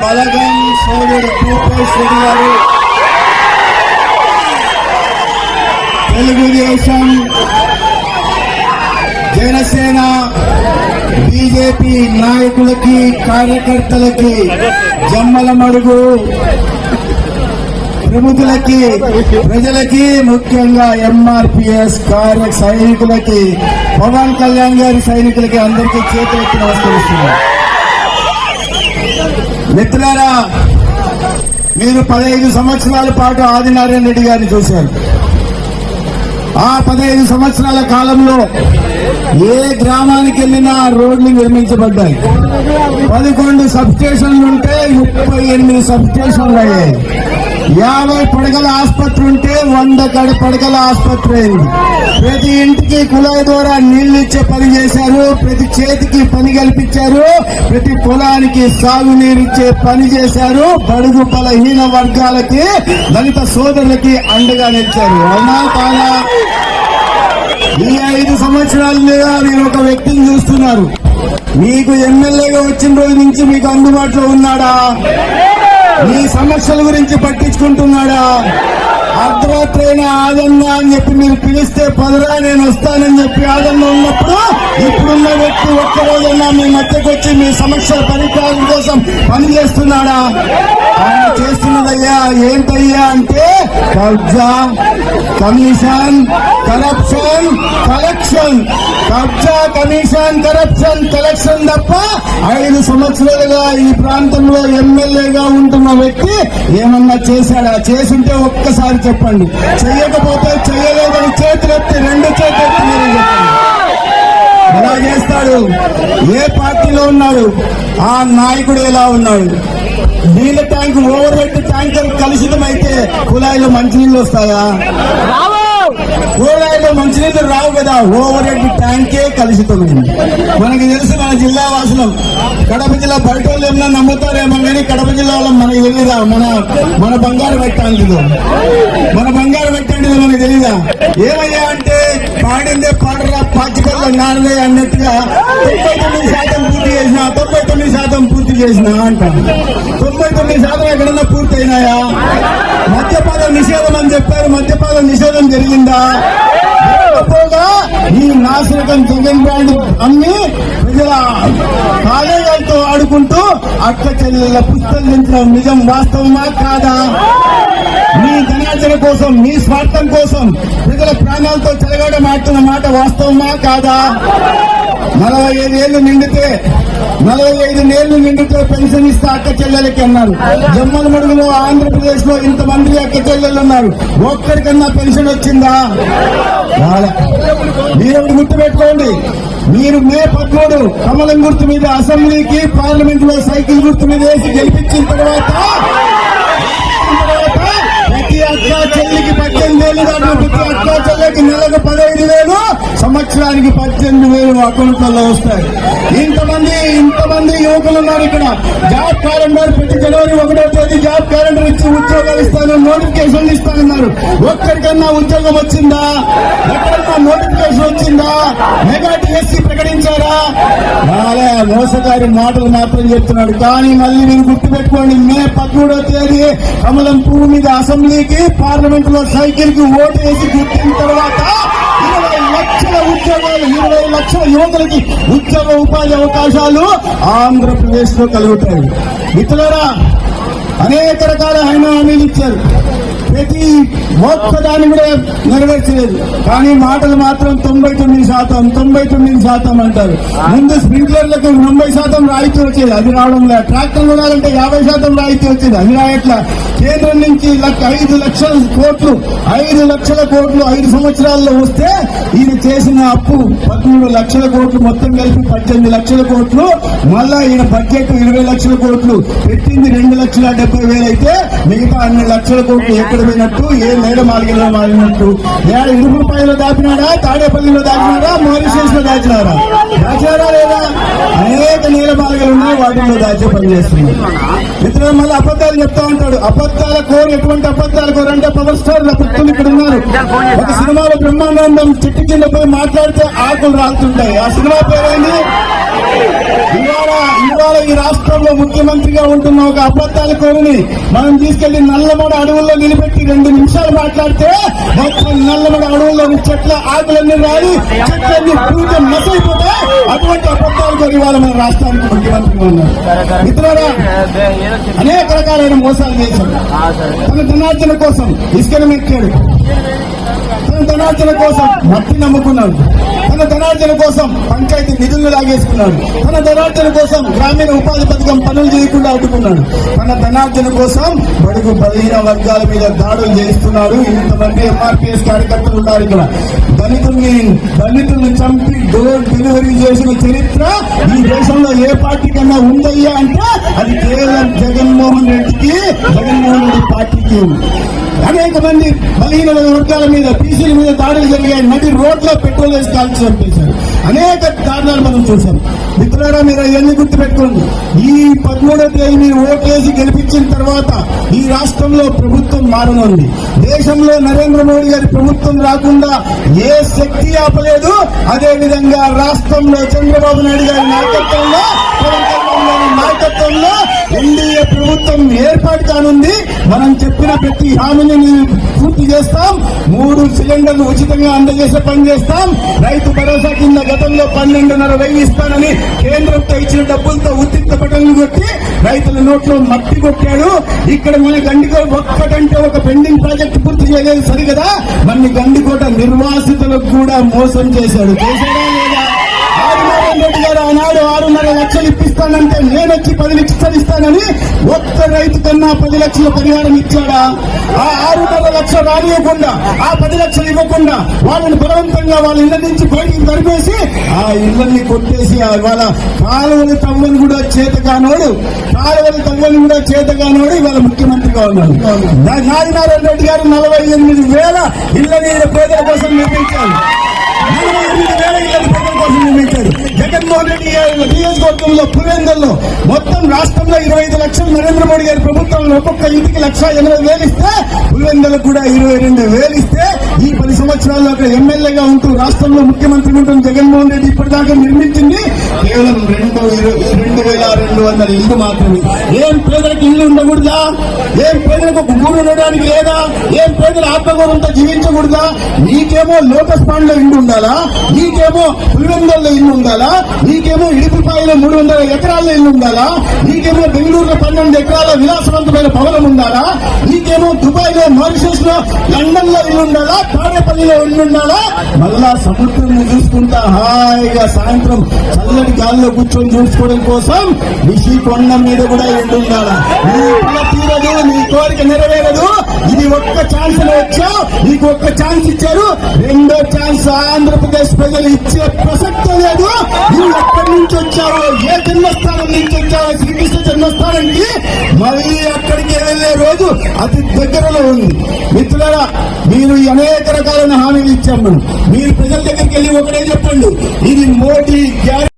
బలగం సోదరుడు భూపేష్ రెడ్డి గారు తెలుగుదేశం జనసేన బీజేపీ నాయకులకి కార్యకర్తలకి జమ్మల మడుగు ప్రముఖులకి ప్రజలకి ముఖ్యంగా ఎంఆర్పిఎస్ కార్య సైనికులకి పవన్ కళ్యాణ్ గారి సైనికులకి అందరికీ చేతులెత్తి నమస్కరిస్తున్నారు మిత్రులారా మీరు పదహైదు సంవత్సరాల పాటు ఆదినారాయణ రెడ్డి గారిని చూశారు. ఆ పదహైదు సంవత్సరాల కాలంలో ఏ గ్రామానికి వెళ్ళినా రోడ్లు నిర్మించబడ్డాయి. పదకొండు సబ్స్టేషన్లు ఉంటే ముప్పై ఎనిమిది సబ్స్టేషన్లు అయ్యాయి. యాభై పడగల ఆసుపత్రి ఉంటే వంద గడ పడగల ఆసుపత్రి అయింది. ప్రతి ఇంటికి కుళాయి ద్వారా నీళ్ళు ఇచ్చే పని చేశారు ప్రతి చేతికి పని కల్పించారు ప్రతి పొలానికి సాగునీరు ఇచ్చే పని చేశారు బడుగు బలహీన వర్గాలకి దళిత సోదరులకి అండగా నిలిచారు. అవునా కాదా? ఈ ఐదు సంవత్సరాల మీద మీరు ఒక వ్యక్తిని చూస్తున్నారు. మీకు ఎమ్మెల్యేగా వచ్చిన రోజు నుంచి మీకు అందుబాటులో ఉన్నాడా? మీ సమస్యల గురించి పట్టించుకుంటున్నాడా? అర్ధరాత్రైన ఆదన్న అని చెప్పి మీరు పిలిస్తే పదరా నేను వస్తానని చెప్పి ఆదన్న ఉన్నప్పుడు ఇప్పుడున్న వ్యక్తి ఒక్కరోజన్నా మీ మధ్యకు వచ్చి మీ సమస్యల పరిష్కారం కోసం పనిచేస్తున్నాడా? ఆయన చేస్తున్నదయ్యా ఏంటయ్యా అంటే కబ్జా కమిషన్ కరప్షన్ కలెక్షన్. కబ్జా కమిషన్ కరప్షన్ కలెక్షన్ తప్ప ఐదు సంవత్సరాలుగా ఈ ప్రాంతంలో ఎమ్మెల్యేగా ఉంటున్న వ్యక్తి ఏమన్నా చేశాడా? చేసుంటే ఒక్కసారి చెప్పండి. చెయ్యకపోతే చెయ్యలేదని చేతులెత్తి రెండు చేతులెత్తి మీరు చెప్పండి. ఎలా చేస్తాడు? ఏ పార్టీలో ఉన్నాడు? ఆ నాయకుడు ఎలా ఉన్నాడు? నీళ్ళ ట్యాంక్ ఓవర్ హెడ్ ట్యాంకర్ కలుషితం అయితే కుళాయిలో మంచినీళ్ళు వస్తాయా? కుళాయిలో ఓవర్ హెడ్ ట్యాంకే కలుషితమైంది మనకి తెలుసు మన జిల్లా వాసులం. కడప జిల్లా పల్లెటూళ్ళు ఏమన్నా నమ్ముతారేమో కానీ కడప జిల్లాలో మనకి తెలియదా మన మన బంగారు పెట్టాంటిదో మన బంగారు పెట్టాంటిదో మనకి తెలీదా? ఏమయ్యా అంటే పాడిందే పాడరా పాచికల్లో నానదే అన్నట్టుగా తొంభై తొమ్మిది శాతం పూర్తి చేసిన తొంభై తొమ్మిది శాతం పూర్తి చేసిన అంట తొంభై తొమ్మిది శాతం ఎక్కడన్నా పూర్తి అయినాయా? మద్యపాన నిషేధం అని చెప్పారు మద్యపాన నిషేధం జరిగిందా? జరగకపోగా నాశనకం చికెన్ బ్రాండ్ అమ్మి ప్రజల కాలేజీలతో ఆడుకుంటూ అక్క చెల్లెల పుస్తకం నిజం వాస్తవమా కాదా? మీ ధనార్జన కోసం మీ స్వార్థం కోసం ప్రజల ప్రాణాలతో చెలగాడ ఆడుతున్న మాట వాస్తవమా కాదా? నలభై ఐదు ఏళ్ళు నిండితే నలభై ఐదు ఏళ్ళు నిండితే పెన్షన్ ఇస్తే అక్క చెల్లెలకి అన్నారు. జమ్మల మడుగులో ఆంధ్రప్రదేశ్లో ఇంతమంది అక్క చెల్లెలు ఉన్నారు. ఒక్కడికన్నా పెన్షన్ వచ్చిందా? మీరు గుర్తుపెట్టుకోండి. గుర్తు పెట్టుకోండి మీరు మే పద్మూడు కమలం గుర్తు మీద అసెంబ్లీకి పార్లమెంట్లో సైకిల్ గుర్తు మీద వేసి గెలిపించిన తర్వాత చెల్లికి నెలకు పదహైదు వేలు సంవత్సరానికి పద్దెనిమిది వేలు అకౌంట్లలో వస్తాయి. ఇంతమంది ఇంతమంది యువకులు ఉన్నారు ఇక్కడ. జాబ్ క్యాలెండర్ ప్రతి జనవరి ఒకటో తేదీ జాబ్ క్యాలెండర్ ఇచ్చి ఉద్యోగాలు ఇస్తాను నోటిఫికేషన్లు ఇస్తానన్నారు ఒక్కరికన్నా ఉద్యోగం వచ్చిందా? ఎక్కడన్నా నోటిఫికేషన్ వచ్చిందా? Mega TSC ప్రకటించారా? మోసగారి మాటలు మాత్రం చెప్తున్నాడు. కానీ మళ్ళీ మీరు గుర్తుపెట్టుకోండి మే పదమూడో తేదీ కమలం పువ్వు మీద అసెంబ్లీకి పార్లమెంట్లో సైకిల్కి ఓటు వేసి గుర్తిన తర్వాత ఇరవై లక్షల ఉద్యోగాలు ఇరవై లక్షల యువకులకి ఉద్యోగ ఉపాధి అవకాశాలు ఆంధ్రప్రదేశ్లో కలుగుతాయి. మిత్రులరా అనేక రకాల హామీలు ఇచ్చారు. ప్రతి ఒక్కదాన్ని కూడా నెరవేర్చలేదు. కానీ మాటలు మాత్రం తొంభై తొమ్మిది శాతం తొంభై తొమ్మిది శాతం అంటారు. ముందు స్ప్రింక్లర్లకు తొంభై శాతం రాయితీ వచ్చేది అది రావడం లేదు. ట్రాక్టర్ కొనాలంటే యాభై శాతం రాయితీ వచ్చేది అది రాయట్లా? కేంద్రం నుంచి లక్ష- ఐదు లక్షల కోట్లు ఐదు లక్షల కోట్లు ఐదు సంవత్సరాల్లో వస్తే ఈయన చేసిన అప్పు పదమూడు లక్షల కోట్లు మొత్తం కలిపి పద్దెనిమిది లక్షల కోట్లు. మళ్ళా ఈయన బడ్జెట్ ఇరవై లక్షల కోట్లు పెట్టింది రెండు లక్షల డెబ్బై వేలు అయితే మిగతా అన్ని లక్షల కోట్లు ఎక్కడ పోయినట్టు ఏ మేడ మాలిగలో మారినట్టు ఏడ ఇరుపులపాయలో దాపినాడా తాడేపల్లిలో దాచినారా మారిషియస్లో దాచినారా దాచినారా లేదా? అనేక నీల మాలిగలు ఉన్నాయి వాటిల్లో దాచే పని చేస్తుంది మిత్రులు మళ్ళీ అబద్ధాలు చెప్తా ఉంటాడు. అబద్ధాల కోరు ఎటువంటి అబద్ధాల కోరు అంటే పవర్ స్టార్ భక్తులు ఇక్కడ ఉన్నారు. ఒక సినిమాలో బ్రహ్మానందం చెట్టు కింద పోయి మాట్లాడితే ఆకులు రాలుతుంటాయి. ఆ సినిమా పేరేంది? ఇవాళ ఈ రాష్ట్రంలో ముఖ్యమంత్రిగా ఉంటున్న ఒక అబద్ధాల కోరిని మనం తీసుకెళ్ళి నల్లమడ అడవుల్లో నిలబెట్టి రెండు నిమిషాలు మాట్లాడితే మొత్తం నల్లమడ అడవుల్లో చెట్ల ఆకులన్నీ రాలి చెట్లన్నీ పూజ మసైపోతాయి అటువంటి అబద్ధాల కోరి ఇవాళ మన రాష్ట్రానికి ముఖ్యమంత్రిగా ఉన్నారు. మిత్రులారా అనేక రకాలైన మోసాలు చేశారు. తన ధనార్జన కోసం ఇసుకను మెక్కాడు. తన ధనార్జన కోసం మట్టి నమ్ముకున్నాడు. తన ధనార్జన కోసం పంచాయతీ నిధులను లాగేసుకున్నాడు. తన ధనార్జన కోసం గ్రామీణ ఉపాధి పథకం పనులు చేయకుండా అడ్డుకున్నాడు తన ధనార్జన కోసం బడుగు బలహీన వర్గాల మీద దాడులు చేస్తున్నాడు. ఇంతమంది ఎంఆర్పిఎస్ కార్యకర్తలు ఉన్నారు ఇక్కడ. దళితుల్ని దళితుల్ని చంపి డోర్ డెలివరీ చేసిన చరిత్ర ఈ దేశంలో ఏ పార్టీ కన్నా ఉందయ్యా అంటే అది కేవలం జగన్మోహన్ రెడ్డికి జగన్మోహన్ రెడ్డి పార్టీకి ఉంది. అనేక మంది బలహీన వర్గాల మీద బీసీల మీద దాడులు జరిగాయి. నది రోడ్లో పెట్రోల్ వేసి కాల్చి చంపేశారు. అనేక కారణాలు మనం చూసాం మిత్రులారా మీరు అవన్నీ గుర్తుపెట్టుకోండి. ఈ పదమూడో తేదీ మీరు ఓట్లేసి గెలిపించిన తర్వాత ఈ రాష్ట్రంలో ప్రభుత్వం మారనుంది. దేశంలో నరేంద్ర మోడీ గారి ప్రభుత్వం రాకుండా ఏ శక్తి ఆపలేదు. అదే విధంగా రాష్ట్రంలో చంద్రబాబు నాయుడు గారి నాయకత్వంలో పవన్ కళ్యాణ్ గారి నాయకత్వంలో ఎన్డీఏ ప్రభుత్వం ఏర్పాటు కానుంది. మనం చెప్పిన ప్రతి హామీని పూర్తి చేస్తాం. మూడు సిలిండర్లు ఉచితంగా అందజేసే పని చేస్తాం. రైతు భరోసా కింద గతంలో పన్నెండున్నర వెయ్యి ఇస్తానని కేంద్రంతో ఇచ్చిన డబ్బులతో ఉత్తిత్త పటంలు కొట్టి రైతుల నోట్లో మట్టి కొట్టాడు. ఇక్కడ మన గండికోట ఒక్కటంటే ఒక పెండింగ్ ప్రాజెక్ట్ పూర్తి చేయలేదు సరిగదా? మన గండికోట నిర్వాసితులకు కూడా మోసం చేశాడు. చేశాడా లేదా? ఆనాడు ఆరున్నర లక్షలు ఇప్పిస్తానంటే నేను వచ్చి పది లక్షలు ఇస్తానని ఒక్క రైతు కన్నా పది లక్షల పరిహారం ఇచ్చాడా? ఆ ఆరున్నర లక్షలు రానివ్వకుండా ఆ పది లక్షలు ఇవ్వకుండా వాళ్ళని బలవంతంగా వాళ్ళ ఇళ్ళ నుంచి బయటికి తరిపేసి ఆ ఇళ్ళని కొట్టేసి వాళ్ళ కాలువలు తవ్వని కూడా చేతగానోడు కాలువలు తవ్వని కూడా చేతగానోడు ఇవాళ ముఖ్యమంత్రిగా ఉన్నాడు. నా- రెడ్డి గారు నలభై ఎనిమిది వేల ఇళ్ళని పేదల కోసం నిర్మించారు. కోసం నిర్మించారు జగన్మోహన్ రెడ్డి గారి నియోజకవర్గంలో పులివెందుల్లో మొత్తం రాష్ట్రంలో ఇరవై ఐదు లక్షలు నరేంద్ర మోడీ గారి ప్రభుత్వంలో ఒక్కొక్క ఇంటికి లక్ష ఎనభై వేలు ఇస్తే పులివెందులకు కూడా ఇరవై రెండు వేలు ఇస్తే ఈ పది సంవత్సరాల్లో అక్కడ ఎమ్మెల్యేగా ఉంటూ రాష్ట్రంలో ముఖ్యమంత్రి ఉంటున్న జగన్మోహన్ రెడ్డి ఇప్పటిదాకా నిర్మించింది కేవలం రెండు రెండు వేల రెండు వందల ఇల్లు మాత్రమే. ఏం పేదలకు ఇల్లు ఉండకూడదా? ఏం పేదలకు ఒక గూడు ఉండడానికి లేదా? ఏం పేదలు ఆత్మగౌరవంతో జీవించకూడదా? నీకేమో లోటస్ పాండ్లో ఇల్లు ఉండాలా? నీకేమో పులివెందుల్లో ఇల్లు ఉండాలా? నీకేమో ఇడుపుపాయలో మూడు వందల ఎకరాల ఇల్లు ఉండాలా? నీకేమో బెంగళూరులో పన్నెండు ఎకరాల విలాసవంతమైన భవనం ఉండాలా? నీకేమో దుబాయ్లో మారిషస్లో లండన్లో ఇల్లు ఉండాలా? తాడేపల్లిలో ఇల్లు ఉండాలా? మళ్ళా సముద్రం చూసుకుంటా హాయిగా సాయంత్రం చల్లటి గాల్లో కూర్చొని చూసుకోవడం కోసం రిషి కొండ మీద కూడా ఇల్లు ఉండాలా? నీ కోరిక నెరవేరదు. ఇది ఒక్క ఛాన్స్ వచ్చావు నీకు ఒక్క ఛాన్స్ ఇచ్చారు. రెండో ఛాన్స్ ఆంధ్రప్రదేశ్ ప్రజలు ఇచ్చే ప్రసక్త లేదు. నువ్వు ఎక్కడి నుంచి వచ్చావో ఏ జన్మస్థానం నుంచి వచ్చావో శ్రీకృష్ణ జన్మస్థానానికి మళ్ళీ అక్కడికి వెళ్ళే రోజు అతి దగ్గరలో ఉంది. మిత్రులారా మీరు అనేక రకాలైన హామీలు ఇచ్చాము మీరు ప్రజల దగ్గరికి వెళ్ళి ఒకటే చెప్పండి. ఇది మోడీ గ్యారెంటీ